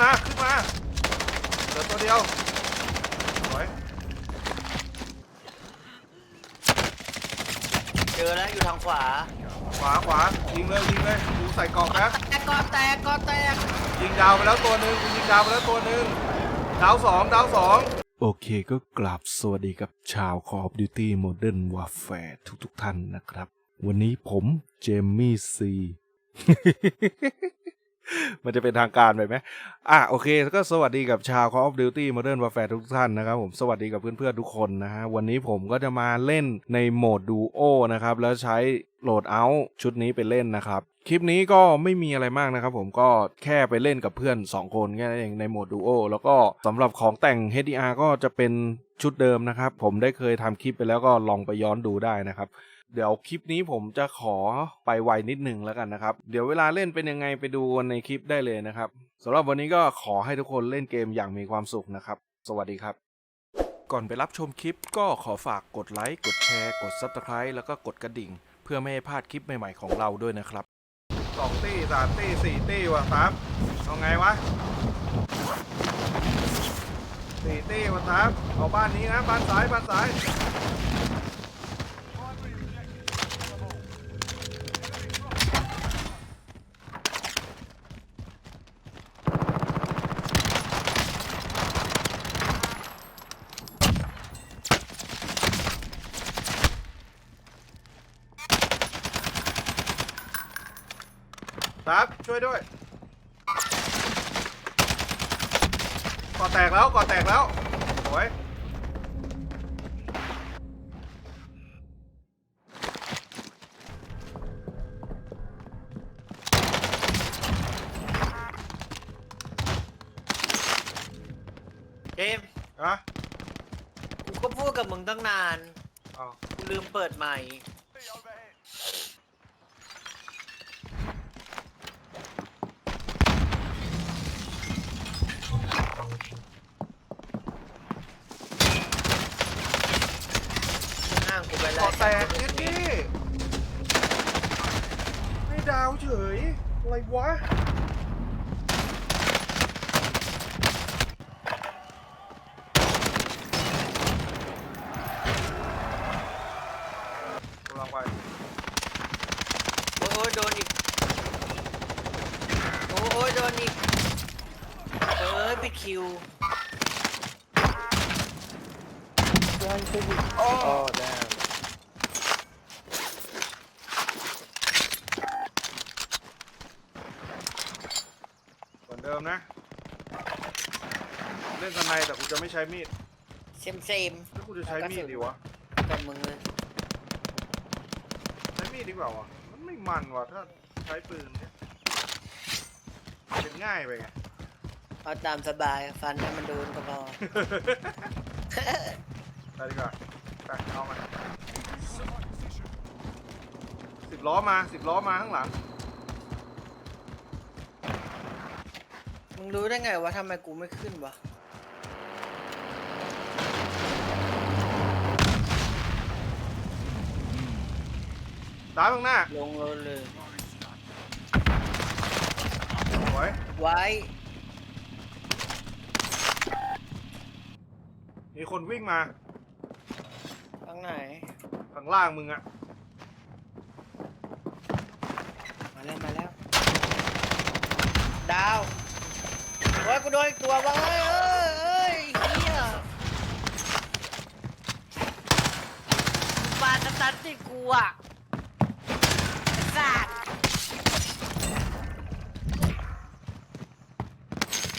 มา ขึ้นมาเหลือตัวเดียวสวยเจอแล้วอยู่ทางขวาขวาขวายิงเลยยิงเลยกูใส่กรอบแป๊บแตกกอแตกกอแตกยิงดาวไปแล้วตัวหนึ่งกูยิงดาวไปแล้วตัวหนึ่งดาวสองดาวสองโอเคก็กราบสวัสดีกับชาว Call of Duty Modern Warfare ทุกๆท่านนะครับ วันนี้ผมเจมมี่ซี มันจะเป็นทางการไปไหมอะโอเคก็สวัสดีกับชาว Call of Duty Modern Warfare ทุกท่านนะครับผมสวัสดีกับเพื่อนๆทุกคนนะฮะวันนี้ผมก็จะมาเล่นในโหมดดูโอนะครับ แล้วใช้โหลดเอาชุดนี้ไปเล่นนะครับ คลิปนี้ก็ไม่มีอะไรมากนะครับผมก็แค่ไปเล่นกับเพื่อน 2 คนแค่นั้นเองในโหมดดูโอแล้วก็สำหรับของแต่ง HDR ก็จะเป็นชุดเดิมนะครับ ผมได้เคยทำคลิปไปแล้วก็ลองไปย้อนดูได้นะครับ เดี๋ยวคลิปนี้ผมจะขอไปไวนิดหนึ่งแล้วกันนะครับ เดี๋ยวเวลาเล่นเป็นยังไงไปดูในคลิปได้เลยนะครับสำหรับวันนี้ก็ขอให้ทุกคนเล่นเกมอย่างมีความสุขนะครับ สวัสดีครับ ก่อนไปรับชมคลิปก็ขอฝากกดไลค์กดแชร์กด Subscribe แล้วก็กดกระดิ่ง เพื่อไม่ให้พลาดคลิปใหม่ๆของเราด้วยนะครับสองตี้สามตี้สี่ตี้ว่ะครับเอาไงวะสี่ตี้ว่ะครับเอาบ้านนี้นะบ้านซ้ายบ้านซ้าย ครับช่วยด้วยก่อแตกแล้วก่อแตกแล้วโอ้ยเจมส์อะกูก็พูดกับมึงตั้งนาน เอา กูลืมเปิดใหม่ ห้างกูไปแล้ ก่อ ว แตกนิดนี่ไม่ดาวเฉย อะไร วะกำลังไปโอ้ยโอ้ยโดนอีก โอ้ยโอ้ยโดนอีก เอ้ยปิดคิวเหมือนเดิ มนะ เล่นสไนแต่กูจะไม่ใช้มีดเซมเซมแล้วกูจะใช้มีดดีวะกับมึงเลยใช้มีดดีกว่าวะมันไม่มันว่ะถ้าใช้ปืนเนี่ยเป็นง่ายไปไง เอาตามสบายฟันให้มันโดนก็พอ ไปดีกว่าไปเอามาสิบล้อมาสิบล้อมาข้างหลัง มึงรู้ได้ไงว่าทำไมกูไม่ขึ้นวะ ตามข้างหน้าลงเลยเลย สวยไว้มีคนวิ่งมาข้างไหน ข้างล่างมึงอะมาแล้ว มาแล้ว ดาว โอ้ยกูโดนอีกตัววะเอ้ยเอ้ยเอ้ยเฮียปาสตันติกูอะไอ้สัตว์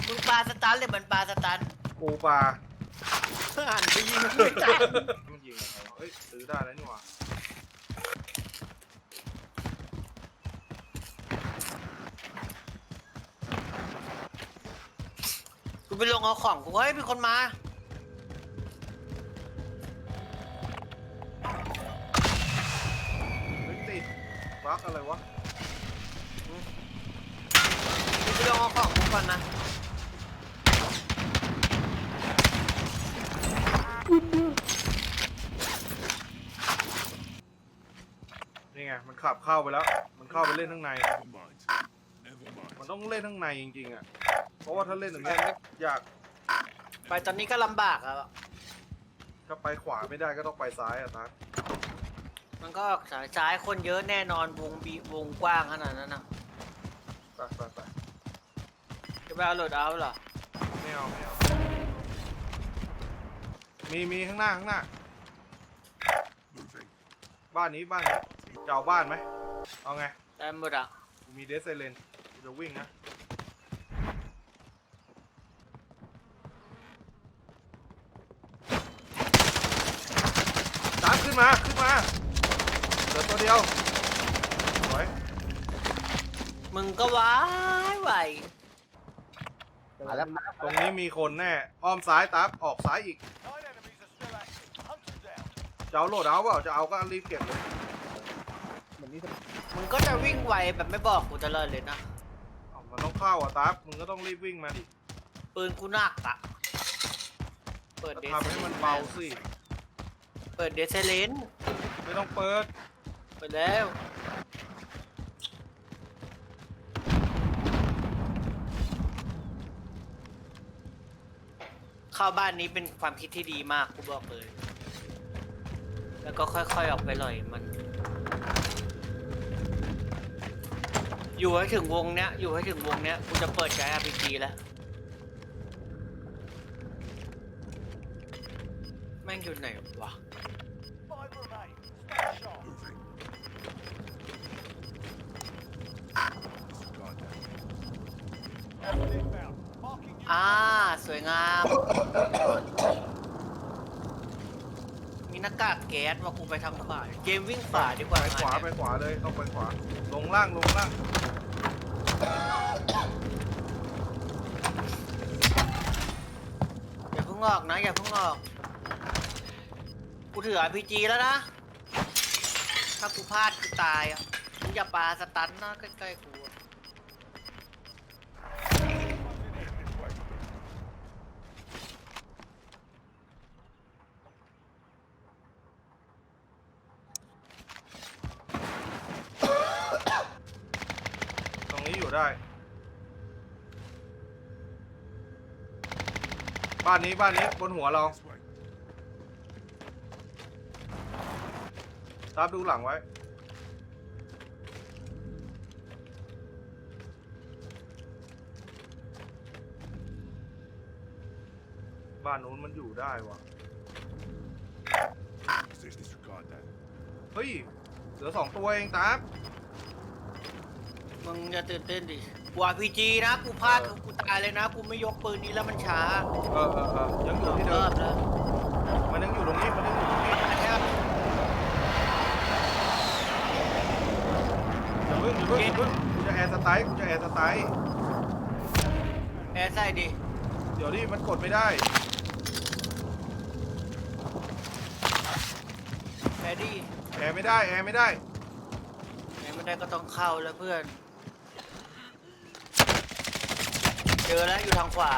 มึงปาสตันเลยเหมือนปาสตันกูปลาหันไปยิงมันไม่ทันมันยิงอะไรวะเฮ้ยซื้อได้แล้วนี่หว่า ไปลงเอาของกูเฮ้ยมีคนมา เฮ้ยติดบักอะไรวะกูไปลงเอาของกูก่อนนะ นี่ไงมันขับเข้าไปแล้ว มันเข้าไปเล่นข้างใน มันต้องเล่นข้างในจริงๆอะเพ ราะว่าถ้าเล่นอย่างเงี้ยอยากไปตอนนี้ก็ลำบากอะถ้าไปขวาไม่ได้ก็ต้องไปซ้ายอะตั๊กมันก็สายซ้ายคนเยอะแน่นอนวงบีวงกว้างขนาดนั้นนะไปไปไปจะไปเอาโหลดเอาเหรอไม่เอาไม่เอามีมีข้างหน้าข้างหน้า บ้านนี้บ้านนี้จะเอาบ้านไหมเอาไงได้หมดอะกูมีเดสไซเลนกูจะวิ่งนะ มขึ้นมาขึ้นมาเหลือตัวเดียวสวยมึงก็ว้ายไหวมาแล้วตรงนี้มีคนแน่อ้อมซ้ายตับออกซ้ายอีกจะเอาโหลดเอาเปล่าจะเอาก็รีบเก็บเลยเหมือนนี่มึงก็จะวิ่งไวแบบไม่บอกกูจะเลยเลยนะ เอามันต้องเข้าอะตับมึงก็ต้องรีบวิ่งมาดิปืนกูหนักอะเปิดเดซทำให้มันเบาสิ เปิดเดซเลนไม่ต้องเปิด เปิดแล้ว เข้าบ้านนี้เป็นความคิดที่ดีมากกูบอกเลย แล้วก็ค่อยๆออกไปหล่อยมัน อยู่ให้ถึงวงเนี้ย อยู่ให้ถึงวงเนี้ยกูจะเปิดใจ RPG แล้วแม่งอยู่ไหน อ่า สวยงาม มีหน้ากากแก๊สว่ากูไปทางขวาเกมวิ่งขวาดีกว่าไปขวาไปงนขวาเลยต้องไปขวา ลงล่างลงล่างอย่าเพิ่งออกนะ อย่าเพิ่งออก กูถือ RPG แล้วนะ ถ้ากูพลาดกูตายอะมึงอย่าปาสตันนะใกล้ๆกูอะ ตรงนี้อยู่ ได้ บ้านนี้บ้านนี้บนหัวเราทับดูหลังไว้ บ้านนู้นมันอยู่ได้วะเฮ้ย เหลือสองตัวเองตับ มึงอย่าตื่นเต้นดิกู RPG นะกูพลาดคือกูตายเลยนะ กูไม่ยกปืนนี้แล้วมันช้าเออเออเออยังอยู่ที่เดิเริ่มมเลยมันยังอยู่ตรงนี้มันยังอยู่ตรงนี้อันเนี้ยอย่าเพิ่งอย่าเพิ่งอย่าเพิ่งกูจะแอร์สไตล์กูจะแอร์สไตล์แอร์ใส่ดิเดี๋ยวนี้มันกดไม่ได้แอร์ดิแอร์ไม่ได้แอร์ไม่ได้แอร์ไม่ได้ก็ต้องเข้าแล้วเพื่อน เจอแล้วอยู่ทางขวา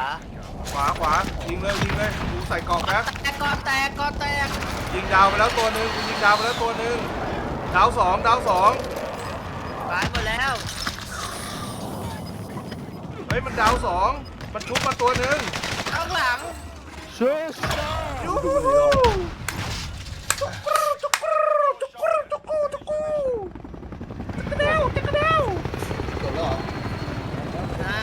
ขวาขวายิงเลยยิงเลยกูใส่กรอบแป๊บแตกก่อนแตกก่อนแตกยิงดาวไปแล้วตัวหนึ่งกูยิงดาวไปแล้วตัวหนึ่งดาวสองดาวสองตายหมดแล้วเฮ้ยมันดาวสองมันชุบมาตัวหนึ่งข้างหลังยูฮูจุกรูจุกรูจุกรูจุกรูจุกรูจักรเดวจักรเดว จบแล้วเหรอ นะ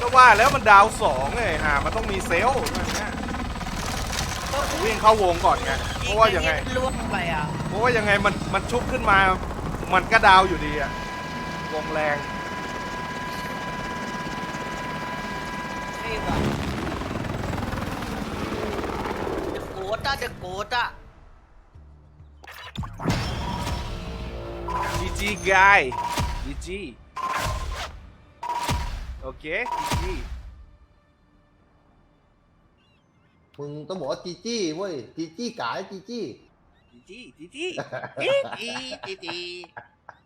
ก็ ว่าแล้วมันดาวสองไงฮะมันต้องมีเซลล์ใช่ไหมกูวิ่งเข้าวงก่อนไงเพราะว่ายังไงยิล่วงไปอะเพราะว่ายังไงมันมันชุบขึ้นมา มันก็ดาวอยู่ดีอะวงแรงเท่ว่ะเดอะโกดอะเดอะโกดอะจีจีกายจีจี โอเคจีจีมึงต้องบอกว่าจีจี้เว้ยจีจี้กายจีจี้จีจีจีจีจีจีจี